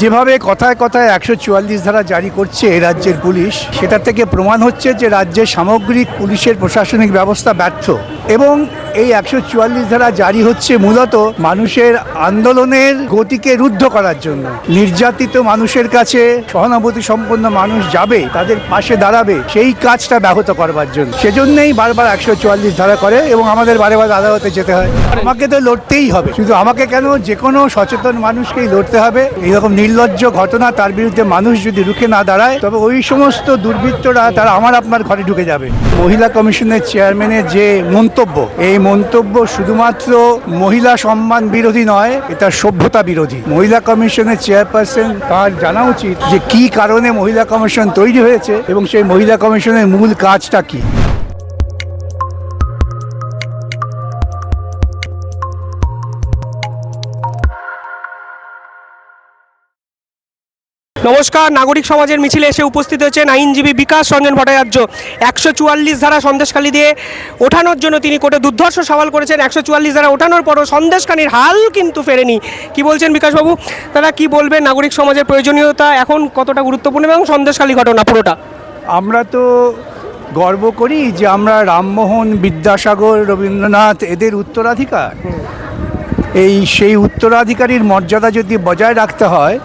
যেভাবে কথায় কথায় একশো চুয়াল্লিশ ধারা জারি করছে এ রাজ্যের পুলিশ সেটা থেকে প্রমাণ হচ্ছে যে রাজ্যের সামগ্রিক পুলিশের প্রশাসনিক ব্যবস্থা ব্যর্থ। এবং এই একশো চুয়াল্লিশ ধারা জারি হচ্ছে মূলত মানুষের আন্দোলনের গতিকে রুদ্ধ করার জন্য। নির্যাতিত মানুষের কাছে সহানুভূতি সম্পন্ন মানুষ যাবে, তাদের পাশে দাঁড়াবে, সেই কাজটা ব্যাহত করবার জন্য। সেজন্যই বারবার একশো চুয়াল্লিশ ধারা করে এবং আমাদের বারে বারে আদালতে যেতে হয়। আমাকে তো লড়তেই হবে। শুধু আমাকে কেন? যে কোনো সচেতন মানুষকেই লড়তে হবে। এইরকম নির্লজ্জ ঘটনা তার বিরুদ্ধে মানুষ যদি রুখে না দাঁড়ায়, তবে ওই সমস্ত দুর্বৃত্তরা তারা আমার আপনার ঘরে ঢুকে যাবে। মহিলা কমিশনের চেয়ারম্যানের যে মন্তব্য। এই মন্তব্য শুধুমাত্র মহিলা সম্মান বিরোধী নয়, এটা সভ্যতা বিরোধী। মহিলা কমিশনের চেয়ারপারসন তার জানা উচিত যে কি কারণে মহিলা কমিশন তৈরি হয়েছে এবং সেই মহিলা কমিশনের মূল কাজটা কি। নমস্কার, নাগরিক সমাজের মিছিলে এসে উপস্থিত হয়েছেন আইনজীবী বিকাশ রঞ্জন ভট্টাচার্য। একশো চুয়াল্লিশ ধারা সন্দেশখালী দিয়ে ওঠানোর জন্য তিনি কোর্টে দুর্ধর্ষ সওয়াল করেছেন। একশো চুয়াল্লিশ ধারা ওঠানোর পরও সন্দেশখালীর হাল কিন্তু ফেরেনি। কি বলছেন বিকাশবাবু? তারা কি বলবেন নাগরিক সমাজের প্রয়োজনীয়তা এখন কতটা গুরুত্বপূর্ণ এবং সন্দেশখালী ঘটনা পুরোটা? আমরা তো গর্ব করি যে আমরা রামমোহন বিদ্যাসাগর, রবীন্দ্রনাথ এদের উত্তরাধিকার। এই সেই উত্তরাধিকারীর মর্যাদা যদি বজায় রাখতে হয়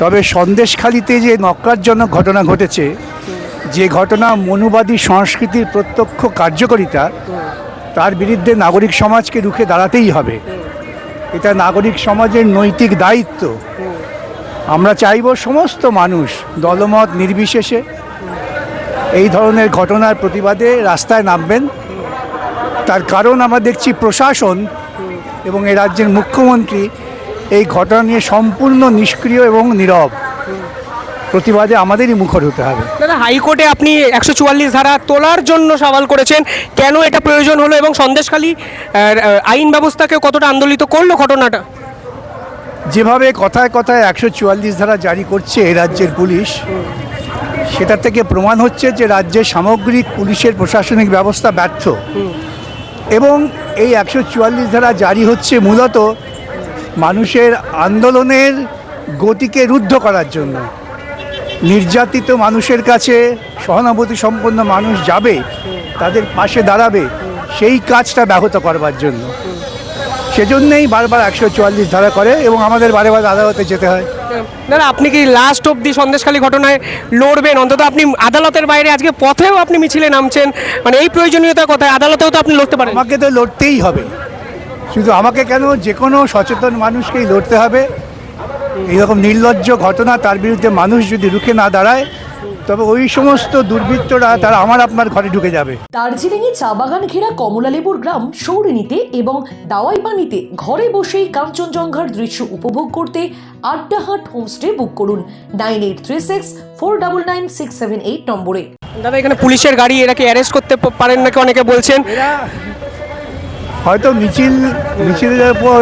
তবে সন্দেশখালিতে যে নক্কারজনক ঘটনা ঘটেছে, যে ঘটনা মনুবাদী সংস্কৃতির প্রত্যক্ষ কার্যকরিতা, তার বিরুদ্ধে নাগরিক সমাজকে রুখে দাঁড়াতেই হবে। এটা নাগরিক সমাজের নৈতিক দায়িত্ব। আমরা চাইব সমস্ত মানুষ দলমত নির্বিশেষে এই ধরনের ঘটনার প্রতিবাদে রাস্তায় নামবেন। তার কারণ আমরা দেখছি প্রশাসন এবং এই রাজ্যের মুখ্যমন্ত্রী এই ঘটনা নিয়ে সম্পূর্ণ নিষ্ক্রিয় এবং নীরব। প্রতিবাদে আমাদেরই মুখর হতে হবে। দাদা হাইকোর্টে আপনি একশো চুয়াল্লিশ ধারা তোলার জন্য সওয়াল করেছেন। কেন এটা প্রয়োজন হলো এবং সন্দেশখালী আইন ব্যবস্থাকে কতটা আন্দোলিত করল ঘটনাটা? যেভাবে কথায় কথায় একশো চুয়াল্লিশ ধারা জারি করছে এই রাজ্যের পুলিশ সেটা থেকে প্রমাণ হচ্ছে যে রাজ্যের সামগ্রিক পুলিশের প্রশাসনিক ব্যবস্থা ব্যর্থ। এবং এই একশো চুয়াল্লিশ ধারা জারি হচ্ছে মূলত মানুষের আন্দোলনের গতিকে রুদ্ধ করার জন্য। নির্যাতিত মানুষের কাছে সহানুভূতি সম্পন্ন মানুষ যাবে তাদের পাশে দাঁড়াবে সেই কাজটা ব্যাহত করবার জন্য। সেজন্যই বারবার একশো চুয়াল্লিশ ধারা করে এবং আমাদের বারে বারে আদালতে যেতে হয়। দাদা আপনি কি লাস্ট অবধি সন্দেশখালী ঘটনায় লড়বেন? অন্তত আপনি আদালতের বাইরে আজকে পথেও আপনি মিছিলে নামছেন। মানে এই প্রয়োজনীয়তার কথায় আদালতেও তো আপনি লড়তে পারেন। আমাকে তো লড়তেই হবে। শুধু আমাকে কেন যে কোনো সচেতন মানুষকেই লড়তে হবে? এইরকম নির্লজ্জ ঘটনা তার বিরুদ্ধে মানুষ যদি রুখে না দাঁড়ায় তবে ওই সমস্ত দুর্বৃত্তরা তারা আমার আপনার ঘরে ঢুকে যাবে। দার্জিলিংয়ে চা বাগান ঘেরা কমলালেবুর গ্রাম সৌরিনীতে এবং দাওয়াই পানিতে ঘরে বসেই কাঞ্চনজঙ্ঘার দৃশ্য উপভোগ করতে আড্ডাহাট হোমস্টে বুক করুন। Nine eight three six four double nine six seven eight নম্বরে। দাদা এখানে পুলিশের গাড়ি এরাকে অ্যারেস্ট করতে পারেন নাকি অনেকে বলছেন? এরা হয়তো মিছিল, মিছিলের উপর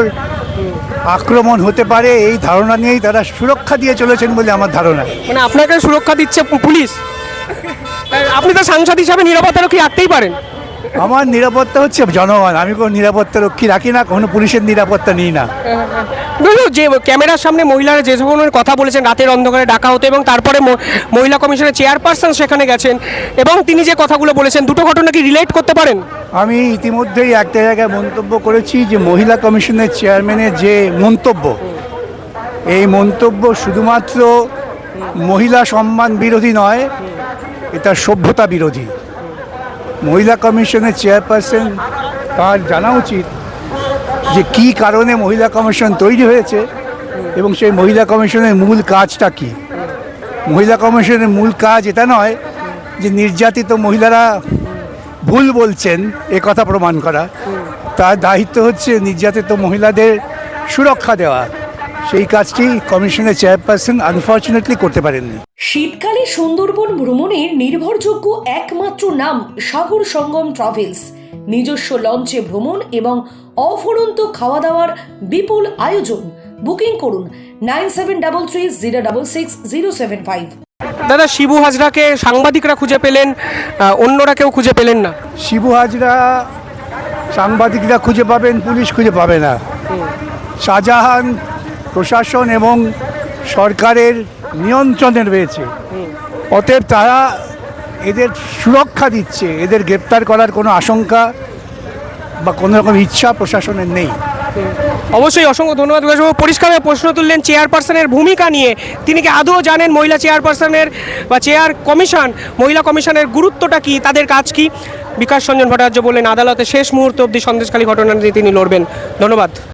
আক্রমণ হতে পারে, এই ধারণা নিয়েই তারা সুরক্ষা দিয়ে চলেছেন বলে আমার ধারণা। মানে আপনাকে সুরক্ষা দিচ্ছে পুলিশ? আপনি তো সাংসদ হিসাবে নিরাপত্তা রক্ষী রাখতেই পারেন। আমার নিরাপত্তা হচ্ছে জনগণ আমি কোনো নিরাপত্তা রক্ষী রাখি না কোনো পুলিশের নিরাপত্তা নিই না। যে ক্যামেরার সামনে মহিলারা যে ধরনের কথা বলেছেন রাতের অন্ধকারে ডাকা হতো এবং তারপরে মহিলা কমিশনের চেয়ারপারসন সেখানে গেছেন এবং তিনি যে কথাগুলো বলেছেন দুটো ঘটনা কি রিলেট করতে পারেন? আমি ইতিমধ্যেই একটা জায়গায় মন্তব্য করেছি যে মহিলা কমিশনের চেয়ারম্যানের যে মন্তব্য এই মন্তব্য শুধুমাত্র মহিলা সম্মান বিরোধী নয় এটা সভ্যতা বিরোধী। মহিলা কমিশনের চেয়ারপারসন, তার জানা উচিত যে কি কারণে মহিলা কমিশন তৈরি হয়েছে এবং সেই মহিলা কমিশনের মূল কাজটা কি। মহিলা কমিশনের মূল কাজ এটা নয় যে নির্যাতিত মহিলারা ভুল বলছেন, এ কথা প্রমাণ করা। তার দায়িত্ব হচ্ছে নির্যাতিত মহিলাদের সুরক্ষা দেওয়া। সেই কাজটি কমিশনের চেয়ারপারসন আনফর্চুনেটলি করতে পারেননি। শীতকালে সুন্দরবন ভ্রমণের নির্ভরযোগ্য একমাত্র নাম সাগর সঙ্গম ট্রাভেলস। নিজস্ব লঞ্চে ভ্রমণ এবং অফুরন্ত খাওয়া দাওয়ার বিপুল আয়োজন। বুকিং করুন nine seven double three zero double six zero seven five. দাদা শিবু হাজরাকে সাংবাদিকরা খুঁজে পেলেন অন্যরা কেউ খুঁজে পেলেন না? শিবু হাজরা সাংবাদিকরা খুঁজে পাবেন পুলিশ খুঁজে পাবে না। শাহজাহান প্রশাসন এবং সরকারের নিয়ন্ত্রণে রয়েছে। অতএব তারা এদের সুরক্ষা দিচ্ছে, এদের গ্রেপ্তার করার কোনো আশঙ্কা বা কোনো রকম ইচ্ছা প্রশাসনের নেই। অবশ্যই অসংখ্য ধন্যবাদ বিকাশবাবু। পরিষ্কারভাবে প্রশ্ন তুললেন চেয়ারপারসনের ভূমিকা নিয়ে। তিনি কি আদৌ জানেন মহিলা চেয়ারপারসনের বা চেয়ার কমিশন, মহিলা কমিশনের গুরুত্বটা কি, তাদের কাজ কি? বিকাশ রঞ্জন ভট্টাচার্য বললেন, আদালতে শেষ মুহূর্ত অবধি সন্দেশখালী ঘটনা নিয়ে তিনি লড়বেন। ধন্যবাদ।